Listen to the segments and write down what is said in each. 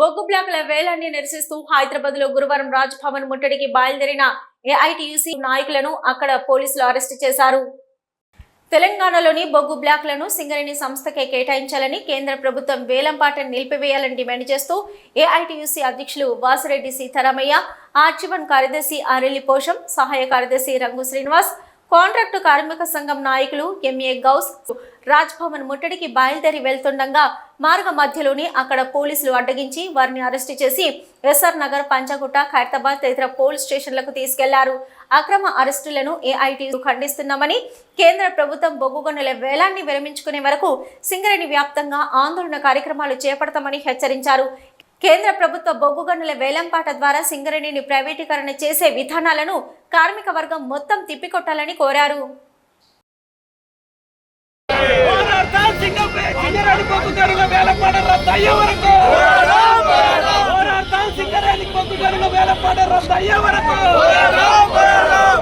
బొగ్గు బ్లాకుల వేలాన్ని నిరసిస్తూ హైదరాబాద్లో గురువారం రాజ్ భవన్ ముట్టడికి బయలుదేరిన ఏఐటియుసి నాయకులను అక్కడ పోలీసులు అరెస్టు చేశారు. తెలంగాణలోని బొగ్గు బ్లాక్లను సింగరేణి సంస్థకే కేటాయించాలని కేంద్ర ప్రభుత్వం వేలంపాటను నిలిపివేయాలని డిమాండ్ చేస్తూ ఏఐటియుసి అధ్యక్షులు వాసిరెడ్డి సీతారామయ్య ఆర్చివన్ కార్యదర్శి ఆరెల్లి పోషం సహాయ కార్యదర్శి రంగు శ్రీనివాస్ కాంట్రాక్టు కార్మిక సంఘం నాయకులు ఎంఏ గౌస్ రాజ్భవన్ ముట్టడికి బయలుదేరి వెళ్తుండగా మార్గ మధ్యలోనే అక్కడ పోలీసులు అడ్డగించి వారిని అరెస్టు చేసి ఎస్ఆర్ నగర్ పంచగుట్ట ఖైరతాబాద్ తదితర పోలీస్ స్టేషన్లకు తీసుకెళ్ళారు. అక్రమ అరెస్టులను ఏఐటీ ఖండిస్తున్నామని కేంద్ర ప్రభుత్వం బొగ్గు గనుల వేలాన్ని విరమించుకునే వరకు సింగరేణి వ్యాప్తంగా ఆందోళన కార్యక్రమాలు చేపడతామని హెచ్చరించారు. కేంద్ర ప్రభుత్వ బొగ్గు గనుల వేలంపాట ద్వారా సింగరేణిని ప్రైవేటీకరణ చేసే విధానాలను కార్మిక వర్గం మొత్తం తిప్పికొట్టాలని కోరారు. సింగరేణి బొగ్గు గనుల వేలపాట రద్దయ్యే వరకు పోరాడతాం సింగరేణి బొగ్గు గనుల వేలపాట రద్దయ్యే వరకు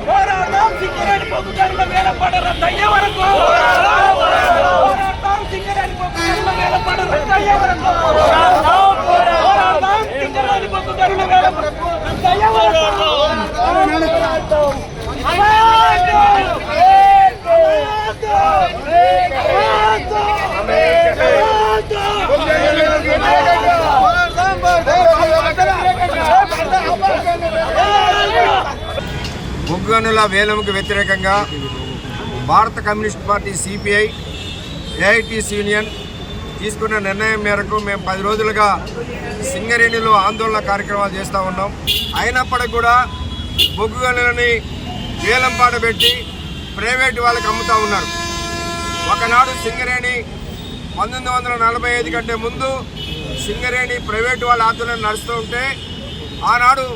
పోరాడతాం సింగరేణి బొగ్గు గనుల వేలపాట రద్దయ్యే వరకు పోరాడతాం సింగరేణి బొగ్గు గనుల వేలపాట రద్దయ్యే వరకు పోరాడతాం సింగరేణి బొగ్గు గనుల వేలపాట రద్దయ్యే వరకు బొగ్గనుల వేలంకు వ్యతిరేకంగా భారత communist party CPI AITC union తీసుకున్న నిర్ణయం మేరకు మేము పది రోజులుగా సింగరేణిలో ఆందోళన కార్యక్రమాలు చేస్తూ ఉన్నాం. అయినప్పటికీ కూడా బొగ్గు గనులని వేలం పాట పెట్టి ప్రైవేటు వాళ్ళకి అమ్ముతూ ఉన్నారు. ఒకనాడు సింగరేణి పంతొమ్మిది వందల నలభై ఐదు కంటే ముందు సింగరేణి ప్రైవేటు వాళ్ళ ఆధ్వర్యంలో నడుస్తూ ఉంటే ఆనాడు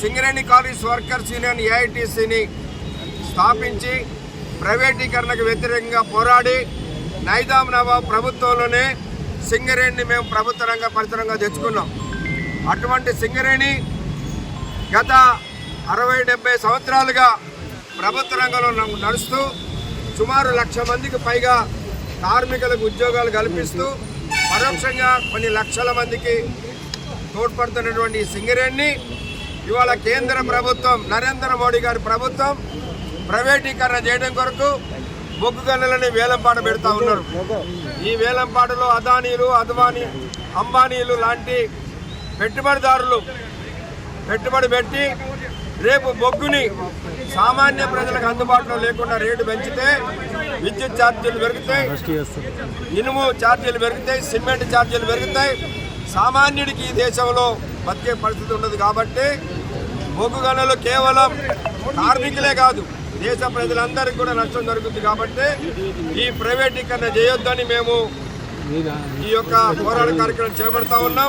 సింగరేణి కాలేజ్ వర్కర్స్ యూనియన్ ఏఐటీసీని స్థాపించి ప్రైవేటీకరణకు వ్యతిరేకంగా పోరాడి నైదాం నవాబ్ ప్రభుత్వంలోనే సింగరేణిని మేము ప్రభుత్వ రంగ పరితరంగా తెచ్చుకున్నాం. అటువంటి సింగరేణి గత అరవై డెబ్బై సంవత్సరాలుగా ప్రభుత్వ రంగంలో నడుస్తూ సుమారు లక్ష మందికి పైగా కార్మికులకు ఉద్యోగాలు కల్పిస్తూ పరోక్షంగా కొన్ని లక్షల మందికి తోడ్పడుతున్నటువంటి ఈ సింగరేణిని ఇవాళ కేంద్ర ప్రభుత్వం నరేంద్ర మోడీ గారి ప్రభుత్వం ప్రైవేటీకరణ చేయడం కొరకు బొగ్గు గనులని వేలంపాట పెడతా ఉన్నారు. ఈ వేలంపాటలో అదానీలు అద్వానీ అంబానీలు లాంటి పెట్టుబడిదారులు పెట్టుబడి పెట్టి రేపు బొగ్గుని సామాన్య ప్రజలకు అందుబాటులో లేకుండా రేటు పెంచితే విద్యుత్ ఛార్జీలు పెరుగుతాయి ఇనుము ఛార్జీలు పెరుగుతాయి సిమెంట్ ఛార్జీలు పెరుగుతాయి. సామాన్యుడికి ఈ దేశంలో బతికే పరిస్థితి ఉండదు కాబట్టి బొగ్గు గనులు కేవలం కార్మికులే కాదు దేశ ప్రజలందరికీ కూడా నష్టం జరుగుతుంది కాబట్టి ఈ ప్రైవేటీకరణ చేయొద్దని మేము ఈ యొక్క పోరాట కార్యక్రమం చేపడతా ఉన్నాం.